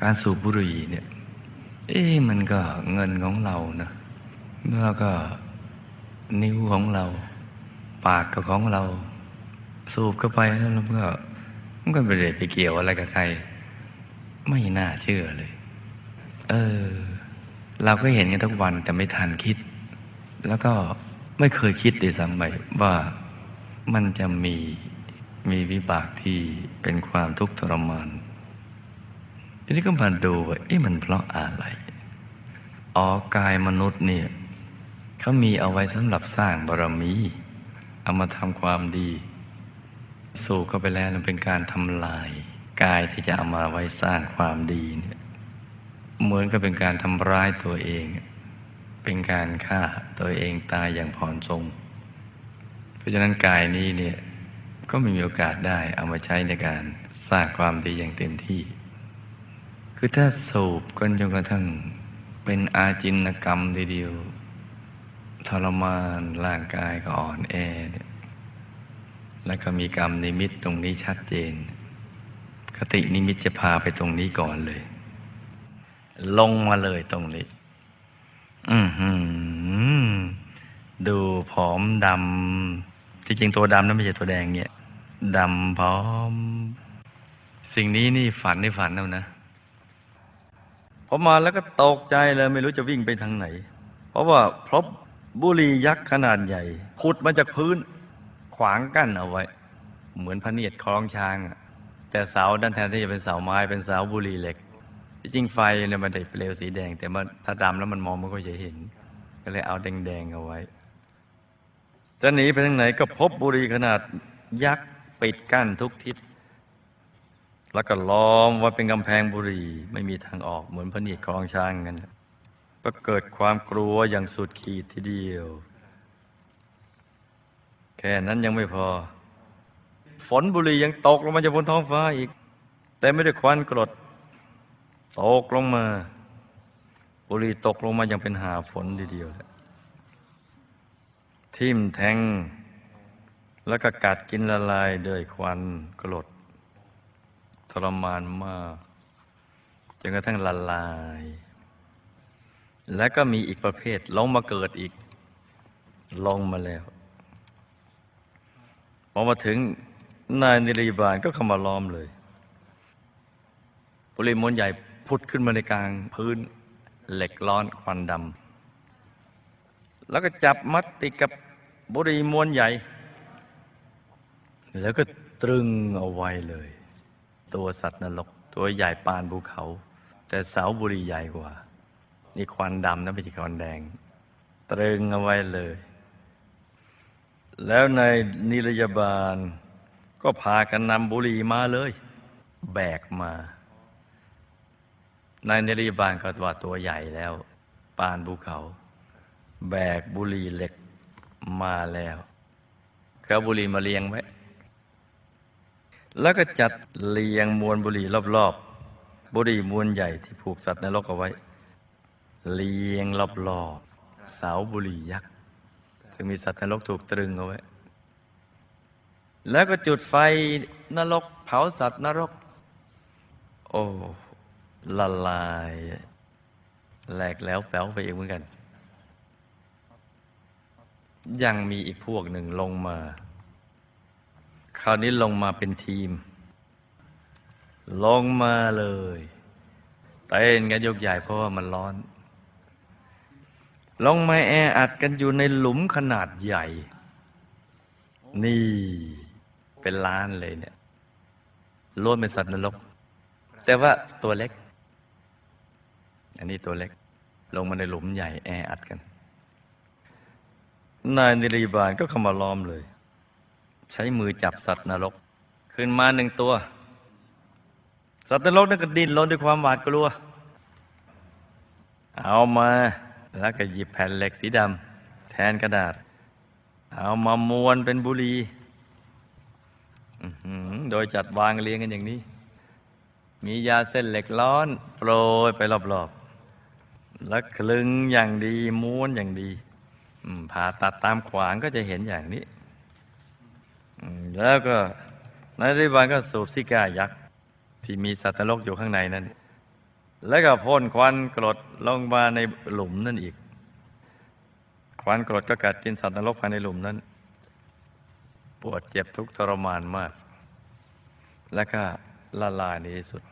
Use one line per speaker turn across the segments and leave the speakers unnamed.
การสูบบุหรี่เนี่ย เอ๊ะมันก็เงินของเรานะแล้วก็นิ้วของเรา ปากก็ของเรา สูบเข้าไปแล้วมันก็มันก็ไม่ได้ไปเกี่ยวอะไรกับใคร ไม่น่าเชื่อเลย เออ เราก็เห็นกันทุกวันแต่ไม่ทันคิด แล้วก็ไม่เคยคิดด้วยซ้ำไปว่ามันจะมีมีวิบากที่เป็นความทุกข์ทรมาน ทีนี้ก็มาดูว่าเอ๊ะมันเพราะอะไรอ๋อกายมนุษย์เนี่ยเขามีเอาไว้สำหรับสร้างบารมี เอามาทำความดี สู่เข้าไปแล้วมันเป็นการทำลาย กายที่จะเอามาไว้สร้างความดีเนี่ยเหมือนกับเป็นการทำร้ายตัวเอง เป็นการฆ่าตัวเองตายอย่างผ่อนทรง เพราะฉะนั้นกายนี้เนี่ยก็ไม่มีโอกาสได้เอามาใช้ในการสร้างความดีอย่างเต็มที่ คือถ้าสูบกันจนกระทั่งเป็นอาจินกรรมทีเดียว ทรมานร่างกายก็อ่อนแอ แล้วก็มีกรรมนิมิตตรงนี้ชัดเจน คตินิมิตจะพาไปตรงนี้ก่อนเลย ลงมาเลยตรงนี้ อือหือ ดูผอมดำที่จริงตัวดำนั้นไม่ใช่ตัวแดงเนี่ยดำผอม สิ่งนี้นี่ฝันในฝันเอานะ พอมาแล้วก็ตกใจเลยไม่รู้จะวิ่งไปทางไหน เพราะว่าพบบุรียักษ์ขนาดใหญ่ขุดมาจากพื้น ขวางกั้นเอาไว้ เหมือนพระเนียดคล้องช้างแต่เสาด้านแทนที่จะเป็นเสาไม้เป็นเสาบุรีเหล็กที่จริงไฟเนี่ยมันได้เปลวสีแดง แต่มันถ้าดำแล้วมันมองไม่ค่อยจะเห็น ก็เลยเอาแดงๆเอาไว้จะหนีไปทางไหนก็พบบุรีขนาดยักษ์ปิดกั้นทุกทิศ แล้วก็ล้อมว่าเป็นกำแพงบุรีไม่มีทางออกเหมือนพระเนียดคลองช้างกันก็เกิดความกลัวอย่างสุดขีดทีเดียว แค่นั้นยังไม่พอ ฝนบุรียังตกลงมาจากบนท้องฟ้าอีก แต่ไม่ได้ควันกรดตกลงมา บุรีตกลงมาอย่างเป็นหาฝนทีเดียวแหละทิ่มแทงแล้วก็กัดกินละลายโดยควันกรด ทรมานมากจนกระทั่งละลาย แล้วก็มีอีกประเภทลงมาเกิดอีก ลงมาแล้วพอมาถึงนายนิริบาลก็เข้ามาล้อมเลยบรี่มวนใหญ่พุดขึ้นมาในกลางพื้นเหล็กร้อนควันดำแล้วก็จับมัดติดกับบุรีมวนใหญ่ แล้วก็ตรึงเอาไว้เลย ตัวสัตว์นรก ตัวใหญ่ปานภูเขา แต่เสาบุรีใหญ่กว่า นี่ควันดำนะไม่ใช่ควันแดง ตรึงเอาไว้เลย แล้วในนิรยาบาล ก็พากันนำบุรีมาเลย แบกมา ในนิรยาบาลก็ว่าตัวใหญ่แล้ว ปานภูเขา แบกบุรีเหล็กมาแล้วเขาบุรีมาเรียงไว้ แล้วก็จัดเรียงมวลบุหรี่รอบๆ บุหรี่มวลใหญ่ที่ผูกสัตว์ในรกเอาไว้ เรียงรอบๆเสาบุหรี่ยักษ์ซึ่งมีสัตว์ในรกถูกตรึงเอาไว้ แล้วก็จุดไฟนรก เผาสัตว์นรก โอ้ละลายแหลกแล้วแป๋วไปเองเหมือนกัน ยังมีอีกพวกหนึ่งลงมา คราวนี้ลงมาเป็นทีม ลงมาเลยเต้นกันยกใหญ่เพราะว่ามันร้อน ลงมาแออัดกันอยู่ในหลุมขนาดใหญ่ นี่เป็นล้านเลยเนี่ยล้วนเป็นสัตว์นรก แต่ว่าตัวเล็ก อันนี้ตัวเล็ก ลงมาในหลุมใหญ่แออัดกัน นายนิริบาลก็เข้ามาล้อมเลย ใช้มือจับสัตว์นรก ขึ้นมาหนึ่งตัว สัตว์นรกนั่นก็ดิ้นรนด้วยความหวาดกลัว เอามาแล้วก็หยิบแผ่นเหล็กสีดำแทนกระดาษ เอามามวนเป็นบุหรีอื้อหือโดยจัดวางเรียงกันอย่างนี้ มียาเส้นเหล็กร้อนโปรยไปรอบๆ แล้วคลึงอย่างดีม้วนอย่างดีผ่าตัดตามขวางก็จะเห็นอย่างนี้ แล้วก็นายริบาลก็สูบซิก้ายักษ์ ที่มีสัตว์นรกอยู่ข้างในนั้น แล้วก็พ่นควันกรดลงมาในหลุมนั่นอีก ควันกรดก็กัดกินสัตว์นรกภายในหลุมนั้น ปวดเจ็บทุกข์ทรมานมาก แล้วก็ละลายในที่สุด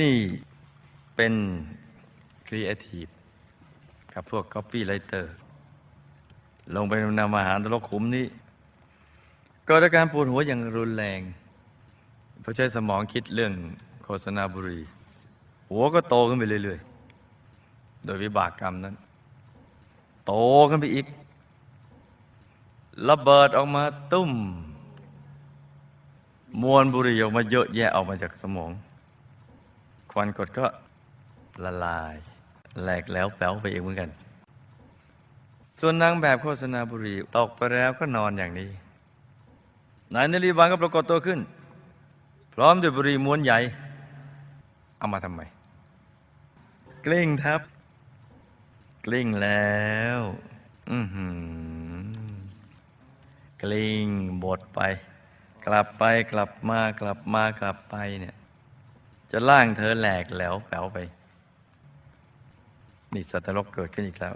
นี่เป็นครีเอทีฟกับพวก Copy Writer ลงไปนำอาหารนรกขุมนี้ ก็อาการปวดหัวอย่างรุนแรงเพราะใช้สมองคิดเรื่องโฆษณาบุรีหัวก็โตขึ้นไปเรื่อยๆ โดยวิบากกรรมนั้น โตขึ้นไปอีก ระเบิดออกมาตุ้ม มวลบุหรี่ออกมาเยอะแยะออกมาจากสมอง ควันกรดก็ละลาย แหลกแล้วแป๋วไปเองเหมือนกัน ส่วนนางแบบโฆษณาบุหรี่ตกไปแล้วก็นอนอย่างนี้ นายนรีบาลก็ปรากฏตัวขึ้น พร้อมด้วยบุรีม้วนใหญ่ เอามาทำไม กลิ้งทับ กลิ้งแล้ว อือหือกลิ้งบดไป กลับไปกลับมากลับมากลับไปเนี่ย จะล่างเธอแหลกแหล้วแป๋วไป นี่สัตว์นรกเกิดขึ้นอีกแล้ว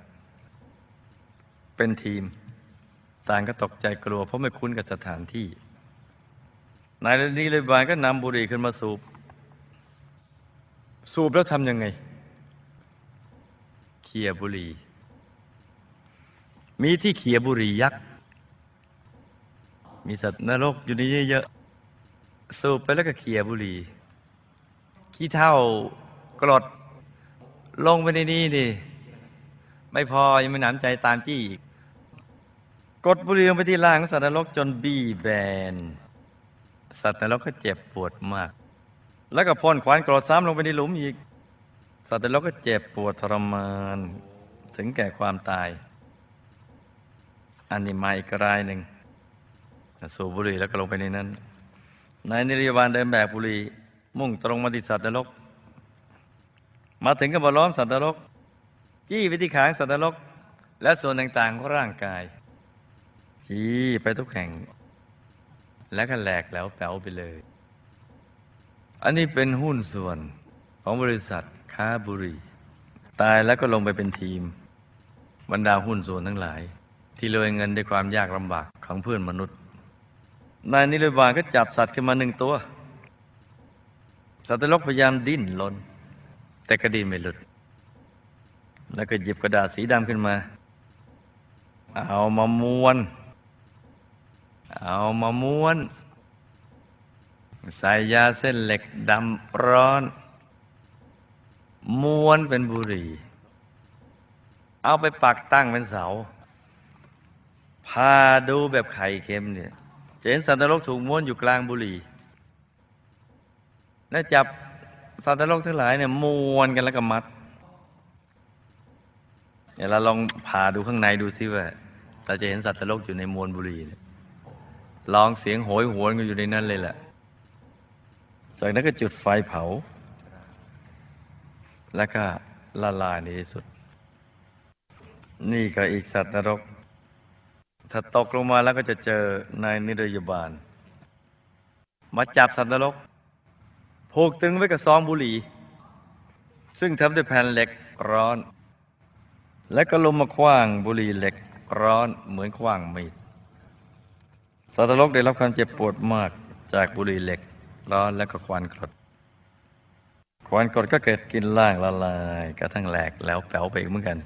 เป็นทีม ต่างก็ตกใจกลัวเพราะไม่คุ้นกับสถานที่ นายนีเลยบานก็นำบุหรี่ขึ้นมาสูบ สูบแล้วทำยังไงเขี่ยบุหรี่ มีที่เขี่ยบุหรี่ยักษ์ มีสัตว์นรกอยู่ในนี้เยอะๆ สูบไปแล้วก็เขี่ยบุหรี่ ขี้เท่ากรดลงไปในนี้ดิไม่พอยังไม่หนำใจตามจี้อีก กดบุหรี่ลงไปที่ล่างของสัตว์นรกจนบีแบน สัตว์นรกก็เจ็บปวดมาก แล้วก็พ่นควันกรดซ้ำลงไปในหลุมอีก สัตว์นรกก็เจ็บปวดทรมานถึงแก่ความตาย อันนี้มาอีกรายหนึ่งสูบบุหรี่แล้วก็ลงไปในนั้นนายนิรยาบาลเดินแบบบุหรี่มุ่งตรงมาที่สัตว์นรก มาถึงก็มาล้อมสัตว์นรก จี้ไปที่ขางสัตว์นรก และส่วนต่างๆของร่างกาย จี้ไปทุกแห่ง แล้วก็แหลกแล้วแป๋วไปเลย อันนี้เป็นหุ้นส่วนของบริษัทค้าบุรี ตายแล้วก็ลงไปเป็นทีม บรรดาหุ้นส่วนทั้งหลาย ที่รวยเงินด้วยความยากลำบากของเพื่อนมนุษย์ นายนิรบาลก็จับสัตว์ขึ้นมาหนึ่งตัว สัตว์นรกพยายามดิ้นรนแต่กระดินไม่หลุด แล้วก็หยิบกระดาษสีดำขึ้นมา เอามาม้วน เอามาม้วน ใส่ยาเส้นเหล็กดำร้อน ม้วนเป็นบุหรี่ เอาไปปักตั้งเป็นเสาพาดูแบบไข่เค็มเนี่ยจะเห็นสัตว์นรกถูกม้วนอยู่กลางบุหรี่แล้วจับสัตว์นรกทั้งหลายเนี่ยม้วนกันแล้วก็มัดเดี๋ยวเราลองผ่าดูข้างในดูซิว่าเราจะเห็นสัตว์นรกอยู่ในมวลบุหรี่เนี่ย ลองเสียงโหยหวนกันอยู่ในนั้นเลยแหละ จากนั้นก็จุดไฟเผา แล้วก็ละลายในที่สุด นี่ก็อีกสัตว์นรก ถ้าตกลงมาแล้วก็จะเจอในนิรยบาล มาจับสัตว์นรกผูกตึงไว้กับซองบุหรี่ ซึ่งทำด้วยแผ่นเหล็กร้อน และก็ลงมาคว้างบุหรี่เหล็กร้อนเหมือนคว้างมีด สัตว์นรกได้รับความเจ็บปวดมากจากบุหรี่เหล็ก ร้อนและก็ควันกรด ควันกรดก็เกิดกินล่างละลายกระทั่งแหลกแล้วแป๋วไปอีกเหมือนกัน